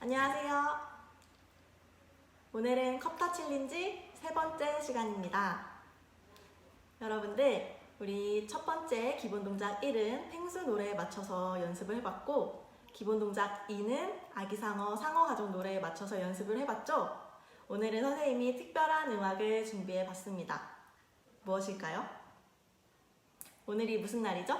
안녕하세요. 오늘은 컵타 챌린지 세 번째 시간입니다. 여러분들, 우리 첫 번째 기본 동작 1은 펭수 노래에 맞춰서 연습을 해봤고, 기본 동작 2는 아기상어 상어 가족 노래에 맞춰서 연습을 해봤죠? 오늘은 선생님이 특별한 음악을 준비해 봤습니다. 무엇일까요? 오늘이 무슨 날이죠?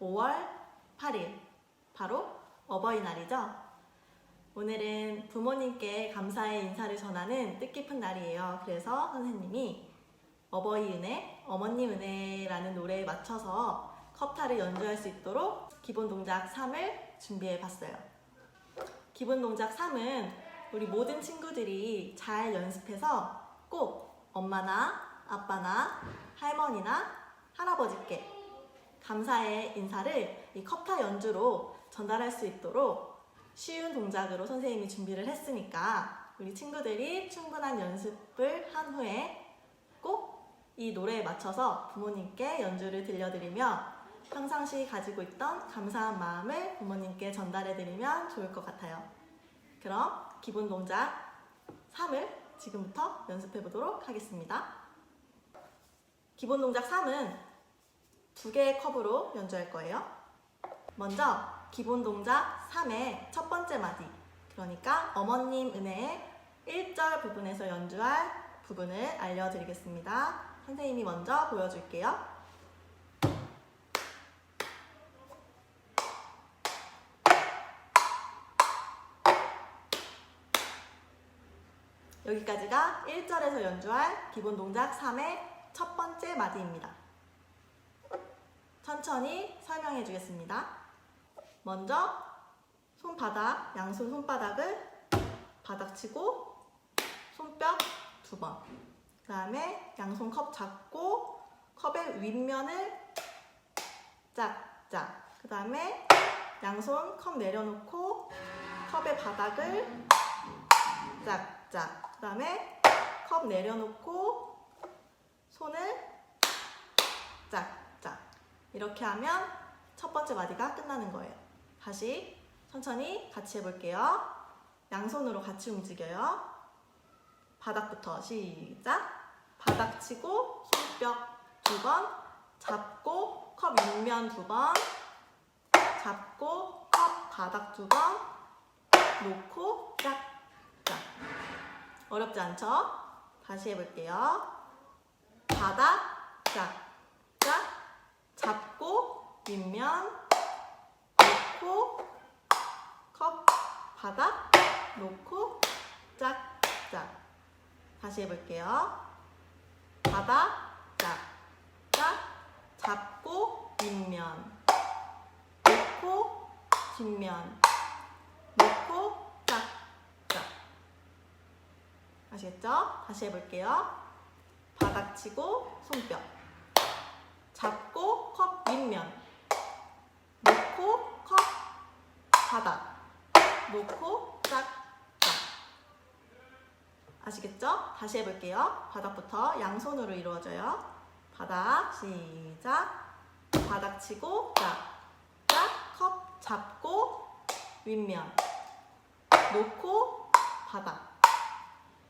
5월 8일. 바로 어버이날이죠? 오늘은 부모님께 감사의 인사를 전하는 뜻깊은 날이에요. 그래서 선생님이 어버이 은혜, 어머님 은혜라는 노래에 맞춰서 컵타를 연주할 수 있도록 기본 동작 3을 준비해 봤어요. 기본 동작 3은 우리 모든 친구들이 잘 연습해서 꼭 엄마나 아빠나 할머니나 할아버지께 감사의 인사를 이 컵타 연주로 전달할 수 있도록 쉬운 동작으로 선생님이 준비를 했으니까 우리 친구들이 충분한 연습을 한 후에 꼭 이 노래에 맞춰서 부모님께 연주를 들려드리며 평상시 가지고 있던 감사한 마음을 부모님께 전달해드리면 좋을 것 같아요. 그럼 기본 동작 3을 지금부터 연습해 보도록 하겠습니다. 기본 동작 3은 두 개의 컵으로 연주할 거예요. 먼저 기본 동작 3의 첫 번째 마디, 그러니까 어머님 은혜의 1절 부분에서 연주할 부분을 알려드리겠습니다. 선생님이 먼저 보여줄게요. 여기까지가 1절에서 연주할 기본 동작 3의 첫 번째 마디입니다. 천천히 설명해 주겠습니다. 먼저 손바닥, 양손 손바닥을 바닥 치고 손뼉 두 번. 그 다음에 양손 컵 잡고 컵의 윗면을 짝짝. 그 다음에 양손 컵 내려놓고 컵의 바닥을 짝짝. 그 다음에 컵 내려놓고 손을 짝짝. 이렇게 하면 첫 번째 마디가 끝나는 거예요. 다시 천천히 같이 해볼게요. 양손으로 같이 움직여요. 바닥부터 시작. 바닥 치고 손뼉 두 번, 잡고 컵 윗면 두 번, 잡고 컵 바닥 두 번, 놓고 짝, 짝. 어렵지 않죠? 다시 해볼게요. 바닥, 짝, 짝, 잡고 윗면, 놓고 컵 바닥, 놓고 짝, 짝. 다시 해볼게요. 바닥, 짝, 짝, 잡고 윗면, 놓고 뒷면, 놓고 짝, 짝. 아시겠죠? 다시 해볼게요. 바닥 치고 손뼉, 잡고 컵 윗면, 놓고 컵 바닥, 놓고 짝, 짝. 아시겠죠? 다시 해볼게요. 바닥부터 양손으로 이루어져요. 바닥, 시작. 바닥 치고, 짝, 짝, 컵 잡고, 윗면. 놓고, 바닥.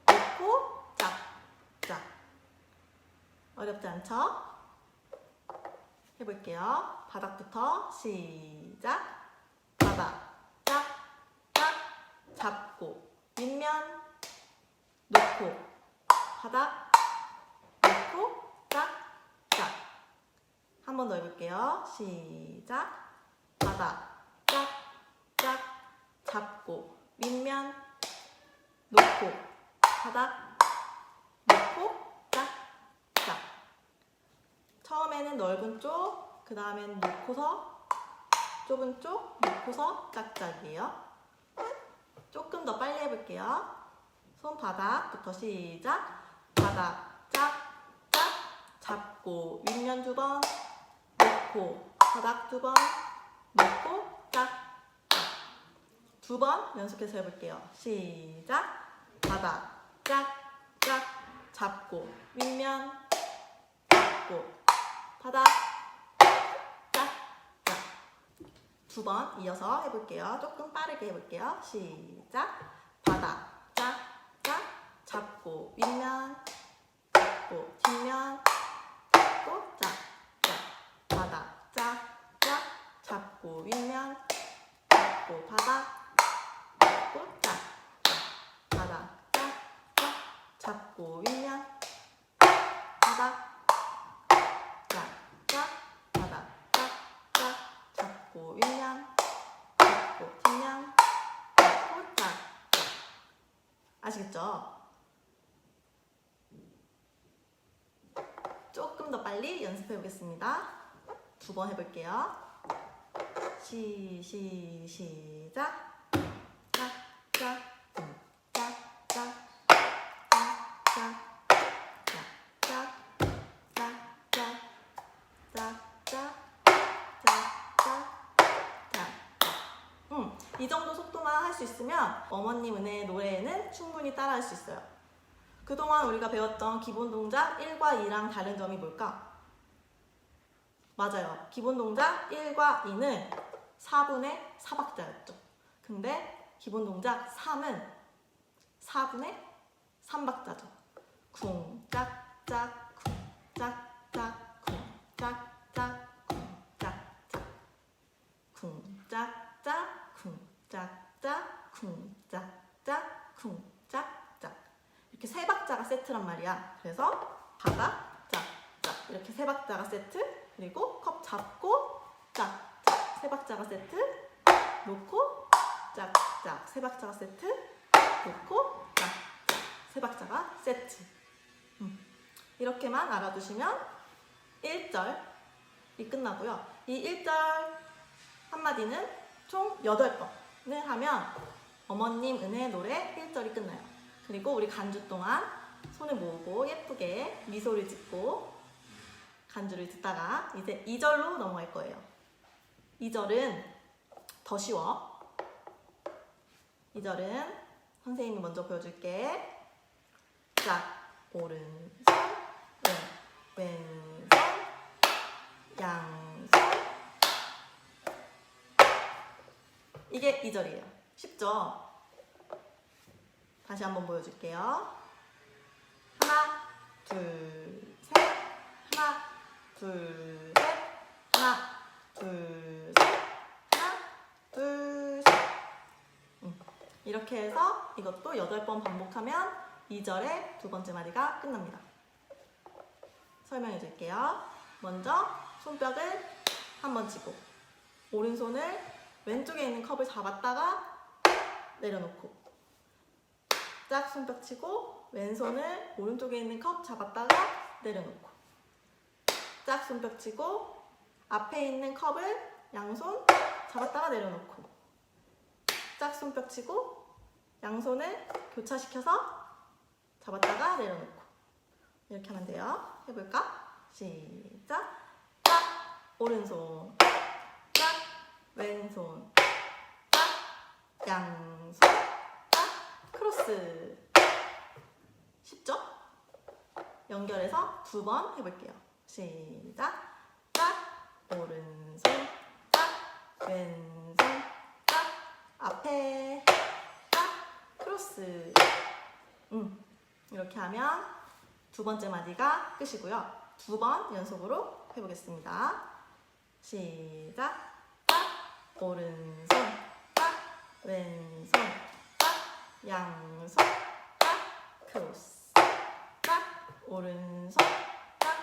놓고, 짝, 짝. 어렵지 않죠? 해볼게요. 바닥부터 시작. 바닥, 잡고, 윗면, 놓고 바닥 놓고 짝짝. 한 번 더 해볼게요. 시작. 바닥 짝짝. 잡고 윗면 놓고 바닥 놓고 짝짝. 처음에는 넓은 쪽그 다음엔 놓고서 좁은 쪽 놓고서 짝짝이에요 조금 더 빨리 해볼게요 손바닥부터 시작. 바닥 짝, 짝, 잡고 윗면 두 번, 놓고 바닥 두 번, 놓고 짝, 짝. 두 번 연속해서 해볼게요. 시작. 바닥 짝, 짝, 잡고 윗면, 잡고 바닥 짝, 짝. 두번 이어서 해볼게요. 조금 빠르게 해볼게요. 시작. 바다, 짝, 짝, 잡고 윗면, 잡고 뒷면, 잡고 짝, 짝. 바다, 짝, 짝, 잡고 윗면, 잡고 바다, 잡고 짝, 짝. 바다, 짝, 짝, 잡고 윗면, 아시겠죠? 조금 더 빨리 연습해 보겠습니다. 두 번 해볼게요. 시, 시, 시작. 짝, 짝, 수 있으면 어머님 은혜의 노래에는 충분히 따라할 수 있어요. 그동안 우리가 배웠던 기본 동작 1과 2랑 다른 점이 뭘까? 맞아요. 기본 동작 1과 2는 4분의 4박자였죠. 근데 기본 동작 3은 4분의 3박자죠. 쿵, 짝, 짝, 쿵, 짝, 짝, 쿵, 짝, 짝, 쿵, 짝, 짝. 쿵, 짝, 짝, 쿵, 짝, 짝, 쿵, 짝, 짝, 쿵, 짝, 짝. 이렇게 세 박자가 세트란 말이야. 그래서 바다, 짝, 짝. 이렇게 세 박자가 세트. 그리고 컵 잡고, 짝, 짝. 세 박자가 세트. 놓고, 짝, 짝. 세 박자가 세트. 놓고, 짝, 짝. 세 박자가 세트. 음. 이렇게만 알아두시면 1절이 끝나고요. 이 1절 한마디는 총 8번을 하면 어머님 은혜 노래 1절이 끝나요. 그리고 우리 간주 동안 손을 모으고 예쁘게 미소를 짓고 간주를 듣다가 이제 2절로 넘어갈 거예요. 2절은 더 쉬워. 2절은 선생님이 먼저 보여줄게. 짝, 오른손, 왼, 왼손, 양손. 이게 2절이에요. 쉽죠? 다시 한번 보여줄게요. 둘, 셋. 하나, 둘, 셋. 하나, 둘, 셋. 하나, 둘, 셋. 음, 이렇게 해서 이것도 8번 반복하면 2절의 두 번째 마디가 끝납니다. 설명해 줄게요. 먼저 손뼉을 한 번 치고 오른손을 왼쪽에 있는 컵을 잡았다가 내려놓고 짝 손뼉 치고 왼손을 오른쪽에 있는 컵 잡았다가 내려놓고. 짝 손뼉 치고 앞에 있는 컵을 양손 잡았다가 내려놓고. 짝 손뼉 치고 양손을 교차시켜서 잡았다가 내려놓고. 이렇게 하면 돼요. 해볼까? 시작. 짝 오른손. 짝 왼손. 짝 양손. 짝 크로스 쉽죠? 연결해서 두 번 해볼게요. 시작. 짝 오른손 짝 왼손 짝 앞에 짝 크로스 음 이렇게 하면 두 번째 마디가 끝이고요. 두 번 연속으로 해보겠습니다. 시작. 딱 오른손 딱 왼손 딱 양손 딱 크로스 딱 오른손 딱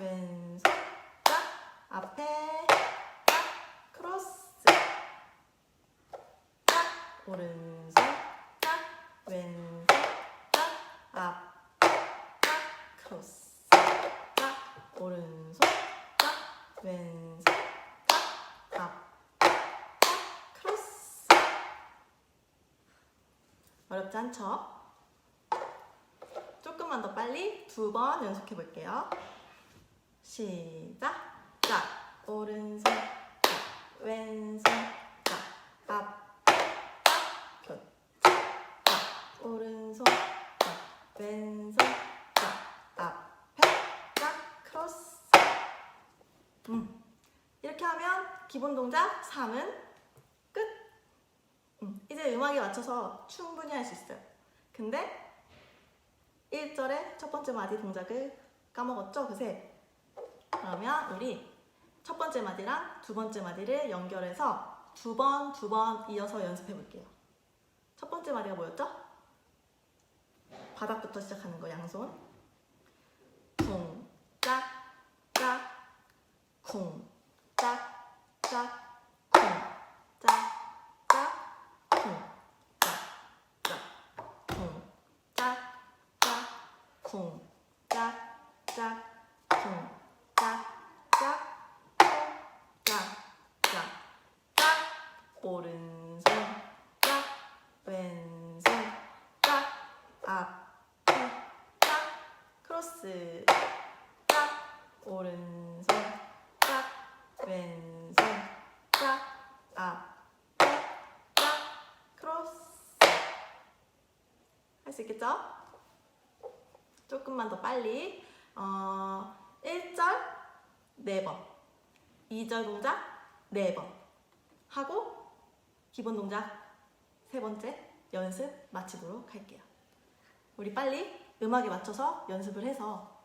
왼손 딱 앞에 딱 크로스. 딱 오른손 딱 왼손 딱 앞, 딱 크로스. 딱 오른손 딱 왼손 딱 앞, 딱 크로스. 어렵지 않죠? 조금만 더 빨리 두 번 연속해 볼게요. 시작. 짝. 오른손 짝. 왼손 짝. 앞, 딱 교차 짝. 오른손 짝. 왼손 짝. 앞에 짝. 크로스. 음. 이렇게 하면 기본 동작 3은 음, 이제 음악에 맞춰서 충분히 할 수 있어요. 근데 1절의 첫 번째 마디 동작을 까먹었죠? 그새 그러면 우리 첫 번째 마디랑 두 번째 마디를 연결해서 두 번, 두 번 이어서 연습해 볼게요. 첫 번째 마디가 뭐였죠? 바닥부터 시작하는 거 양손. 쿵, 짝, 짝, 쿵, 짝, 짝, 쿵, 짝, 짝, 쿵, 짝, 짝, 쿵, 짝, 짝, 쿵, 짝, 짝, 쿵, 짝, 짝, 짝, 짝, 짝, 오른손, 짝, 왼손, 짝, 앞에, 짝, 크로스, 짝, 오른손, 짝, 왼손, 짝, 크로스. 할 수 있겠죠? 조금만 더 빨리. 어, 1절 4번. 2절 동작 4번. 하고 기본 동작 세 번째 연습 마치도록 할게요. 우리 빨리 음악에 맞춰서 연습을 해서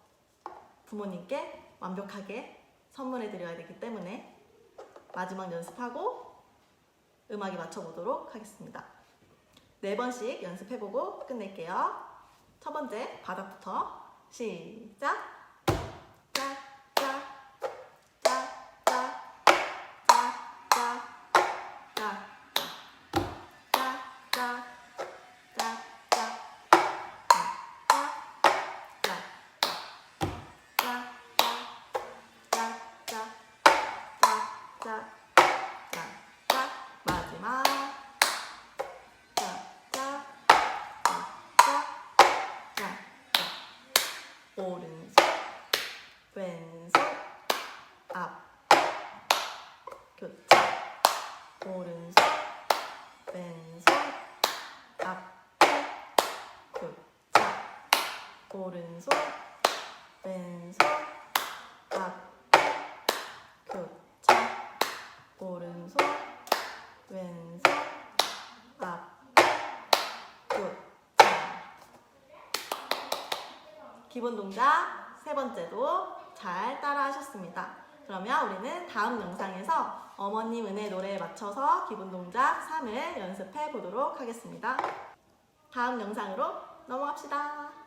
부모님께 완벽하게 선물해 드려야 되기 때문에 마지막 연습하고 음악에 맞춰보도록 하겠습니다. 네 번씩 연습해보고 끝낼게요. 첫 번째 바닥부터 시작. orders. 기본 동작 세 번째도 잘 따라 하셨습니다. 그러면 우리는 다음 영상에서 어머님 은혜 노래에 맞춰서 기본 동작 3을 연습해 보도록 하겠습니다. 다음 영상으로 넘어갑시다.